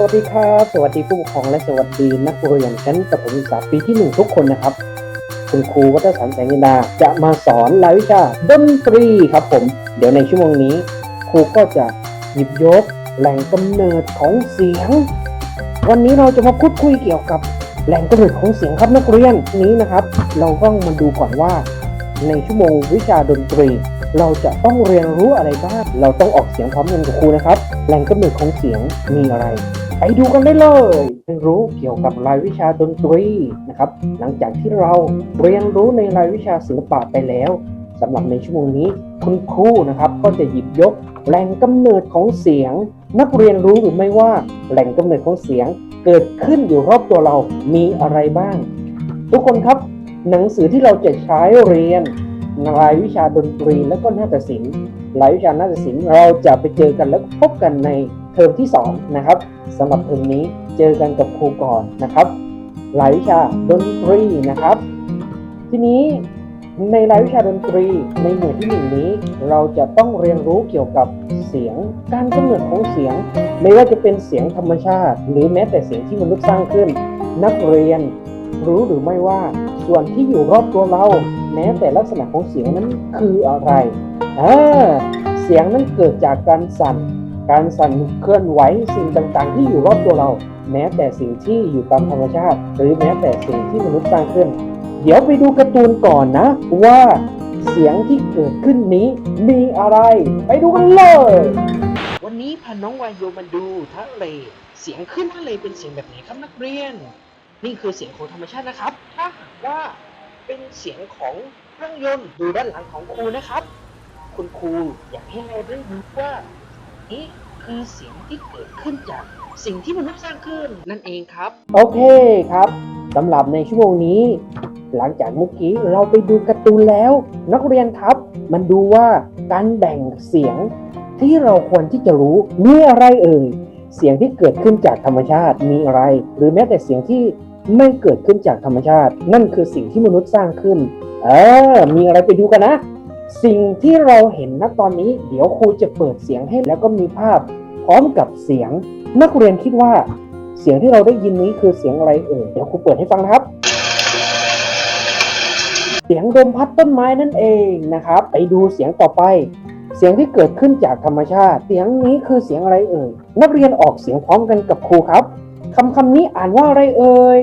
สวัสดีครับ สวัสดีผู้ปกครองและสวัสดีนักเรียนชั้นประถมศึกษาปีที่หนึ่งทุกคนนะครับ คุณครูวัฒนสันแสงยินดาจะมาสอนรายวิชาดนตรีครับผม เดี๋ยวในชั่วโมงนี้ ครูก็จะหยิบยกแหล่งกำเนิดของเสียง วันนี้เราจะมาพูดคุยเกี่ยวกับแหล่งกำเนิดของเสียงครับนักเรียนนี้นะครับ เราต้องมาดูก่อนว่า ในชั่วโมงวิชาดนตรี เราจะต้องเรียนรู้อะไรบ้างเราต้องออกเสียงพร้อมกันกับครูนะครับ แหล่งกำเนิดของเสียงมีอะไร ไปดูกันได้เลยเรียนรู้เกี่ยวกับรายวิชาดนตรีนะครับ หลังจากที่เราเรียนรู้ในรายวิชาศิลปะไปแล้วสำหรับในชั่วโมงนี้คุณครูนะครับก็จะหยิบยกแหล่งกำเนิดของเสียง นักเรียนรู้หรือไม่ว่าแหล่งกำเนิดของเสียง เกิดขึ้นอยู่รอบตัวเรามีอะไรบ้าง ทุกคนครับหนังสือที่เราจะใช้เรียนรายวิชาดนตรีและก็นาฏศิลป์รายวิชานาฏศิลป์เราจะไปเจอกันแล้วพบกันใน ทอมที่ 2 นะครับสำหรับเทอมนี้เจอกันกับครูก่อนนะครับรายวิชาดนตรีนะครับ ทีนี้ในรายวิชาดนตรีในหมวดที่หนึ่งนี้ เราจะต้องเรียนรู้เกี่ยวกับเสียงการกำเนิดของเสียง ไม่ว่าจะเป็นเสียงธรรมชาติ หรือแม้แต่เสียงที่มนุษย์สร้างขึ้น นักเรียน รู้หรือไม่ว่าส่วนที่อยู่รอบตัวเรา แม้แต่ลักษณะของเสียงนั้นคืออะไรอ่าเสียงนั้นเกิดจากการสั่น การสั่นเคลื่อนไหวสิ่งต่างๆ ที่อยู่รอบตัวเรา แม้แต่สิ่งที่อยู่ตามธรรมชาติ หรือแม้แต่สิ่งที่มนุษย์สร้างขึ้น เดี๋ยวไปดูการ์ตูนก่อนนะ ว่าเสียงที่เกิดขึ้นนี้มีอะไร ไปดูกันเลย วันนี้พาน้องวายโยมาดูทะเลเสียงขึ้นทะเลเป็นเสียงแบบไหนครับนักเรียน นี่คือเสียงของธรรมชาตินะครับ ถ้าหากว่าเป็นเสียงของเครื่องยนต์ดูด้านหลังของครูนะครับ คุณครูอยากให้เราได้รู้ว่า นี่คือเสียงที่เกิดขึ้นจากสิ่งที่มนุษย์สร้างขึ้นนั่นเองครับ โอเคครับสำหรับในชั่วโมงนี้ หลังจากเมื่อกี้เราไปดูการ์ตูนแล้ว นักเรียนครับ มันดูว่าการแบ่งเสียงที่เราควรที่จะรู้มีอะไรเอ่ยเสียงที่เกิดขึ้นจากธรรมชาติมีอะไร หรือแม้แต่เสียงที่ไม่เกิดขึ้นจากธรรมชาติ นั่นคือสิ่งที่มนุษย์สร้างขึ้น เออ มีอะไรไปดูกันนะ สิ่งที่เราเห็นณตอนนี้เดี๋ยวครูจะเปิดเสียงให้แล้วก็มีภาพพร้อมกับเสียง นักเรียนคิดว่าเสียงที่เราได้ยินนี้คือเสียงอะไรเอ่ยเดี๋ยวครูเปิดให้ฟังนะครับ เสียงลมพัดต้นไม้นั่นเองนะครับ ไปดูเสียงต่อไป เสียงที่เกิดขึ้นจากธรรมชาติ เสียงนี้คือเสียงอะไรเอ่ยนักเรียนออกเสียงพร้อมกันกับครูครับคำคำนี้อ่านว่าอะไรเอ่ย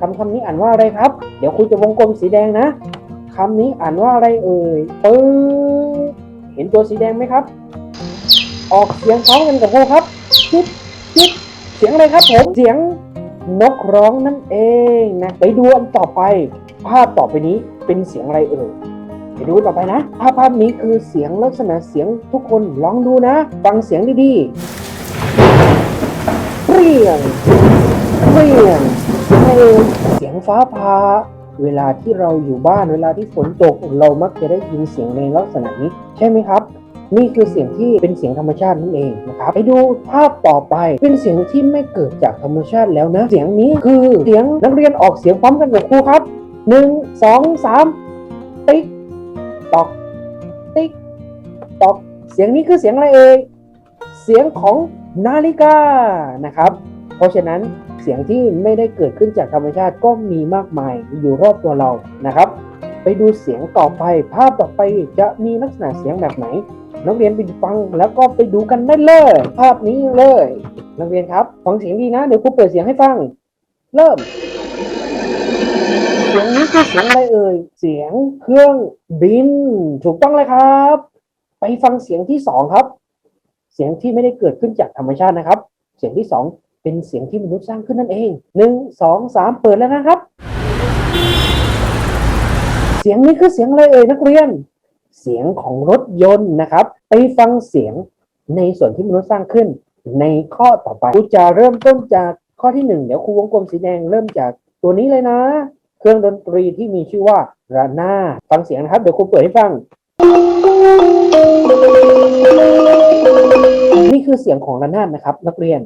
คำคำนี้อ่านว่าอะไรครับ เดี๋ยวครูจะวงกลมสีแดงนะ คำนี้อ่านว่าอะไรเอ่ยปึ๊บเห็นตัวสีแดงไหมครับ ออกเสียงพร้อมกันกับคครับจิ๊บจิ๊บเสียงอะไรครับผมเสียงนกร้องนั่นเองนะ ไปดูอันต่อไป ภาพต่อไปนี้เป็นเสียงอะไรเอ่ยไปดูต่อไปนะภาพภาพนี้คือเสียงลักษณะเสียงทุกคนลองดูนะ ฟังเสียงดีๆเปรี้ยงเปรี้ยงเสียงเสียงฟ้าผ่า เวลาที่เราอยู่บ้านเวลาที่ฝนตกเรามักจะได้ยินเสียงในลักษณะนี้ ใช่ไหมครับ นี่คือเสียงที่เป็นเสียงธรรมชาตินั่นเองนะครับไปดูภาพต่อไปเป็นเสียงที่ไม่เกิดจากธรรมชาติแล้วนะ เสียงนี้คือเสียงนักเรียนออกเสียงพร้อมกันกับครูครับหนึ่งสองสามติ๊กตอกติ๊กตอกเสียงนี้คือเสียงอะไรเอ่ยเสียงของนาฬิกานะครับ เพราะฉะนั้น เสียงที่ไม่ได้เกิดขึ้นจากธรรมชาติก็มีมากมายอยู่รอบตัวเรานะครับ ไปดูเสียงต่อไป ภาพต่อไปจะมีลักษณะเสียงแบบไหน นักเรียนไปฟังแล้วก็ไปดูกันได้เลย ภาพนี้เลย นักเรียนครับฟังเสียงดีนะเดี๋ยวครูเปิดเสียงให้ฟัง เริ่มเสียงนี้คือเสียงอะไรเอ่ยเสียงเครื่องบิน ถูกต้องเลยครับ ไปฟังเสียงที่สองครับ เสียงที่ไม่ได้เกิดขึ้นจากธรรมชาตินะครับ เสียงที่สอง เป็นเสียงที่มนุษย์สร้างขึ้นนั่นเองหนึ่งสองสามเปิดแล้วนะครับ เสียงนี้คือเสียงอะไรเอ่ยนักเรียน เสียงของรถยนต์นะครับ ไปฟังเสียงในส่วนที่มนุษย์สร้างขึ้น ในข้อต่อไปครูจะเริ่มต้นจากข้อที่หนึ่งเดี๋ยวครูวงกลมสีแดงเริ่มจากตัวนี้เลยนะ เครื่องดนตรีที่มีชื่อว่าระนาดฟังเสียงนะครับ เดี๋ยวครูเปิดให้ฟังนี่คือเสียงของระนาดนะครับ นักเรียน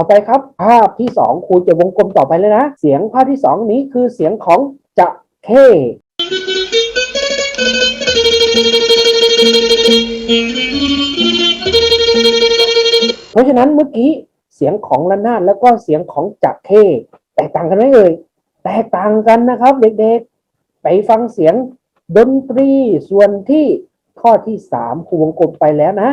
ต่อไปครับ ภาพที่สองครูจะวงกลมต่อไปเลยนะ เสียงภาพที่สองนี้คือเสียงของจะเข้เพราะฉะนั้นเมื่อกี้เสียงของระนาดแล้วก็เสียงของจักเข้แตกต่างกันไหมเอ่ยแตกต่างกันนะครับ เด็กๆ ไปฟังเสียงดนตรีส่วนที่ข้อที่สามครูวงกลมไปแล้วนะ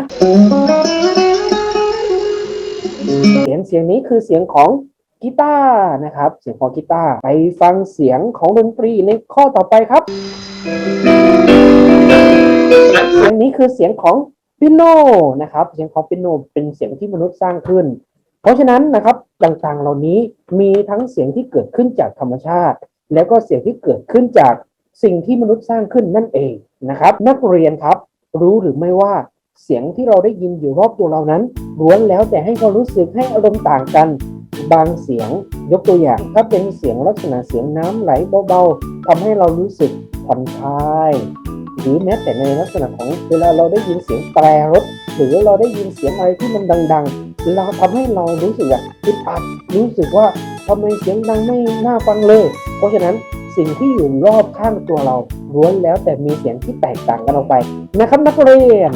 เสียงเสียงนี้คือเสียงของกีตาร์นะครับ เสียงของกีตาร์ไปฟังเสียงของดนตรีในข้อต่อไปครับ เสียงนี้คือเสียงของปิโนนะครับ เสียงของปิโนเป็นเสียงที่มนุษย์สร้างขึ้น เพราะฉะนั้นนะครับต่างๆเหล่านี้มีทั้งเสียงที่เกิดขึ้นจากธรรมชาติ แล้วก็เสียงที่เกิดขึ้นจากสิ่งที่มนุษย์สร้างขึ้นนั่นเองนะครับ นักเรียนครับ รู้หรือไม่ว่าเสียงที่เราได้ยินอยู่รอบตัวเรานั้น ล้วนแล้วแต่ให้ความรู้สึกให้อารมณ์ต่างกัน บางเสียงยกตัวอย่าง ถ้าเป็นเสียงลักษณะเสียงน้ำไหลเบาๆทำให้เรารู้สึกผ่อนคลายหรือแม้แต่ในลักษณะของเวลาเราได้ยินเสียงแตรรถ หรือเราได้ยินเสียงอะไรที่มันดัง ๆ เราทำให้เรารู้สึกแบบอึดอัดรู้สึกว่าทำไมเสียงดังไม่น่าฟังเลย เพราะฉะนั้นสิ่งที่อยู่รอบข้างตัวเราล้วนแล้วแต่มีเสียงที่แตกต่างกันออกไปนะครับนักเรียน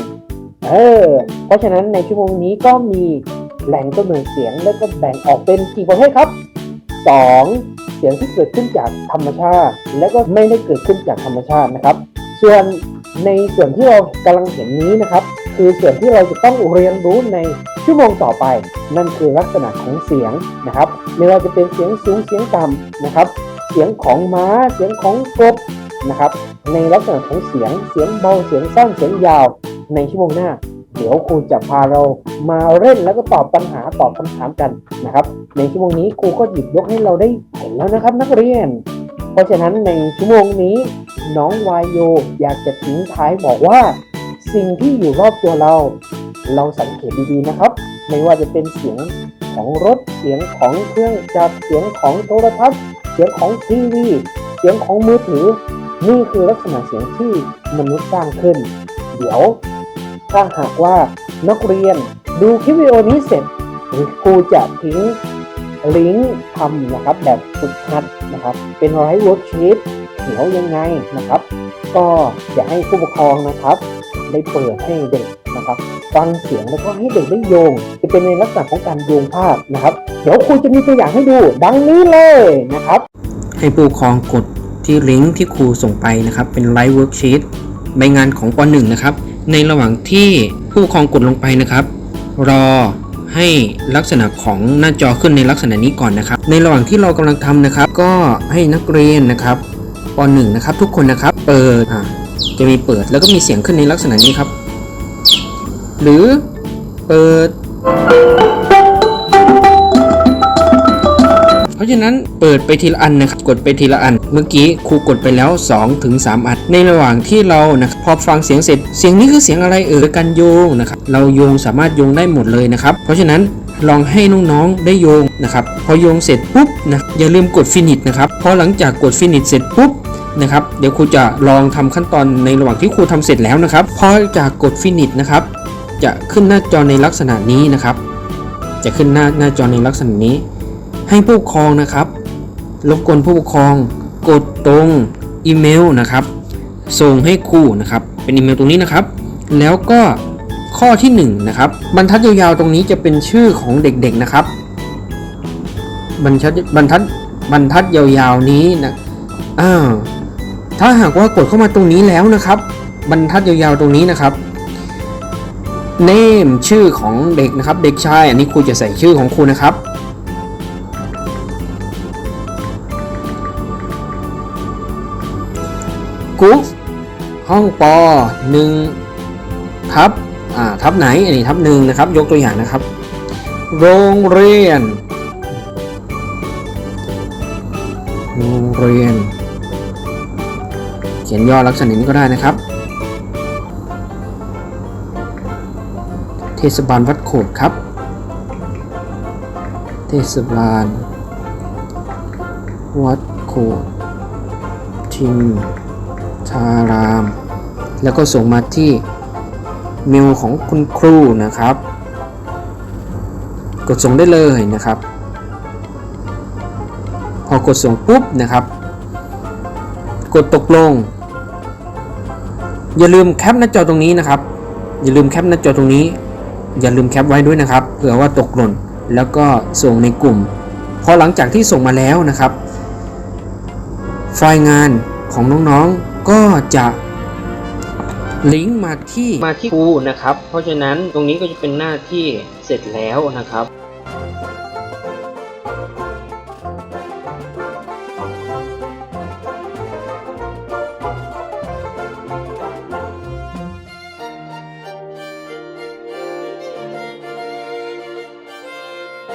เออเพราะฉะนั้นในชั่วโมงนี้ก็มีแหล่งกำเนิดเสียงแล้วก็แบ่งออกเป็นกี่ประเภทครับ 2. เสียงที่เกิดขึ้นจากธรรมชาติ และก็ไม่ได้เกิดขึ้นจากธรรมชาตินะครับ ส่วนในส่วนที่เรากำลังเห็นนี้นะครับ คือส่วนที่เราจะต้องเรียนรู้ในชั่วโมงต่อไป นั่นคือลักษณะของเสียงนะครับ ไม่ว่าจะเป็นเสียงสูงเสียงต่ำนะครับ เสียงของม้าเสียงของกบนะครับ ในลักษณะของเสียงเสียงเบาเสียงสั้นเสียงยาว ในชั่วโมงหน้า เดี๋ยวครูจะพาเรามาเล่นแล้วก็ตอบปัญหาตอบคำถามกันนะครับ ในชั่วโมงนี้ครูก็หยิบยกให้เราได้เห็นแล้วนะครับ นักเรียน เพราะฉะนั้นในชั่วโมงนี้ น้องวายโยอยากจะทิ้งท้ายบอกว่า สิ่งที่อยู่รอบตัวเรา เราสังเกตดีๆนะครับ ไม่ว่าจะเป็นเสียงของรถเสียงของเครื่องจักรเสียงของโทรทัศน์เสียงของทีวีเสียงของมือถือ นี่คือลักษณะเสียงที่มนุษย์สร้างขึ้น เดี๋ยว ถ้าหากว่านักเรียนดูคลิปวิดีโอนี้เสร็จครูจะทิ้งลิงก์ทำนะครับแบบฝึกหัดนะครับ เป็นไลฟ์เวิร์กชีตเดี๋ยวยังไงนะครับ ก็อยากให้ผู้ปกครองนะครับ ได้เปิดให้เด็กนะครับ ฟังเสียงแล้วก็ให้เด็กได้โยง จะเป็นในลักษณะของการโยงภาพนะครับ เดี๋ยวครูจะมีตัวอย่างให้ดู ดังนี้เลยนะครับ ให้ผู้ปกครองกดที่ลิงก์ที่ครูส่งไปนะครับ เป็นไลฟ์เวิร์กชีตใบงานของป .1 นะครับ ในระหว่างที่ผู้ครองกดลงไปนะครับ รอให้ลักษณะของหน้าจอขึ้นในลักษณะนี้ก่อนนะครับ ในระหว่างที่เรากำลังทำนะครับ ก็ให้นักเรียนนะครับป .1 นะครับ ทุกคนนะครับ เปิดจะมีเปิดแล้วก็มีเสียงขึ้นในลักษณะนี้ครับ หรือเปิด เพราะฉะนั้นเปิดไปทีละอันนะครับกดไปทีละอัน เมื่อกี้ครูกดไปแล้ว2ถึง3อัน ในระหว่างที่เรานะพอฟังเสียงเสร็จ เสียงนี้คือเสียงอะไรเอ่ยการโยงนะครับเราโยงสามารถโยงได้หมดเลยนะครับ เพราะฉะนั้นลองให้น้องๆได้โยงนะครับพอโยงเสร็จปุ๊บนะอย่าลืมกดฟินิชนะครับพอหลังจากกดฟินิชเสร็จปุ๊บนะครับเดี๋ยวครูจะลองทำขั้นตอนในระหว่างที่ครูทำเสร็จแล้วนะครับพอจากกดฟินิชนะครับจะขึ้นหน้าจอในลักษณะนี้นะครับ จะขึ้นหน้าหน้าจอในลักษณะนี้ ให้ผู้ปกครองนะครับรบกวนผู้ปกครองกดตรงอีเมลนะครับ ส่งให้ครูนะครับ เป็นอีเมลตรงนี้นะครับ แล้วก็ข้อที่1นนะครับบรรทัดยาวๆตรงนี้จะเป็นชื่อของเด็กๆนะครับ บรรทัดบรรทัดบรรทัดยาวๆนี้นะอ้าถ้าหากว่ากดเข้ามาตรงนี้แล้วนะครับ บรรทัดยาวๆตรงนี้นะครับ name ชื่อของเด็กนะครับ เด็กชายอันนี้ครูจะใส่ชื่อของครูนะครับ กรุ๊ปห้องปหนึ่งทับอ่าทับไหนอันนี้ทับหนึ่งนะครับ ยกตัวอย่างนะครับ โรงเรียน โรงเรียน เขียนย่อลักษณะนี้ก็ได้นะครับ เทศบาลวัดโขดครับ เทศบาล วัดโขดทิม ทาราม แล้วก็ส่งมาที่เมลของคุณครูนะครับ กดส่งได้เลยนะครับ พอกดส่งปุ๊บนะครับ กดตกลง อย่าลืมแคปหน้าจอตรงนี้นะครับ อย่าลืมแคปหน้าจอตรงนี้ อย่าลืมแคปไว้ด้วยนะครับเผื่อว่าตกหล่นแล้วก็ส่งในกลุ่มพอหลังจากที่ส่งมาแล้วนะครับ ไฟล์งานของน้องๆ ก็จะลิงก์มาที่มาที่ครูนะครับ เพราะฉะนั้นตรงนี้ก็จะเป็นหน้าที่เสร็จแล้วนะครับ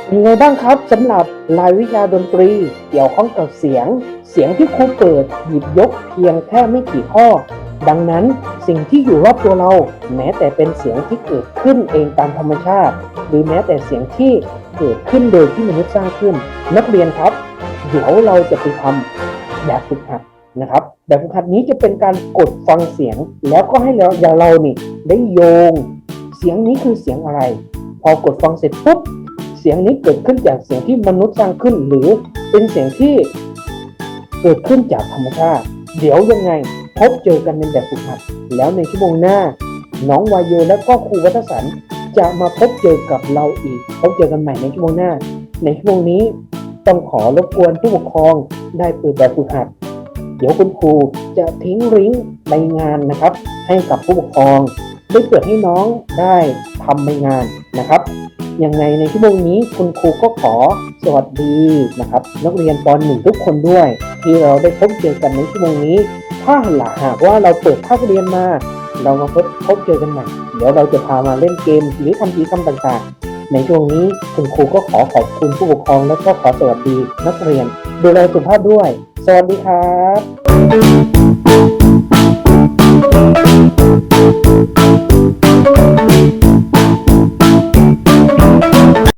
เป็นไงบ้างครับสำหรับรายวิชาดนตรีเกี่ยวข้องกับเสียง เสียงที่ครูเปิดหยิบยกเพียงแค่ไม่กี่ข้อ ดังนั้นสิ่งที่อยู่รอบตัวเรา แม้แต่เป็นเสียงที่เกิดขึ้นเองตามธรรมชาติ หรือแม้แต่เสียงที่เกิดขึ้นโดยที่มนุษย์สร้างขึ้น นักเรียนครับ เดี๋ยวเราจะไปทำแบบฝึกหัดนะครับแบบฝึกหัดนี้จะเป็นการกดฟังเสียง แล้วก็ให้เราอย่างเรานี่ได้โยง เสียงนี้คือเสียงอะไร พอกดฟังเสร็จปุ๊บเสียงนี้เกิดขึ้นจากเสียงที่มนุษย์สร้างขึ้น หรือเป็นเสียงที่ เกิดขึ้นจากธรรมชาติ เดี๋ยวยังไงพบเจอกันในแบบฝึกหัด แล้วในชั่วโมงหน้า น้องวายโยและก็ครูวัฒสันจะมาพบเจอกับเราอีก พบเจอกันใหม่ในชั่วโมงหน้า ในชั่วโมงนี้ต้องขอรบกวนผู้ปกครองได้เปิดแบบฝึกหัด เดี๋ยวคุณครูจะทิ้งลิงก์ในงานนะครับ ให้กับผู้ปกครองได้เปิดให้น้องได้ทำในงานนะครับ ยังไงในชั่วโมงนี้คุณครูก็ขอสวัสดีนะครับ นักเรียนป .1 ทุกคนด้วย ที่เราได้พบเจอกันในชั่วโมงนี้ ถ้าหลหากว่าเราเปิดภาคเรียนมา เรามาพบพบเจอกันใหม่เดี๋ยวเราจะพามาเล่นเกมหรือทำกิจกรรมต่างๆ ในช่วงนี้คุณครูก็ขอขอบคุณผู้ปกครอง และก็ขอสวัสดีนักเรียน ดูแลสุขภาพด้วย สวัสดีครับ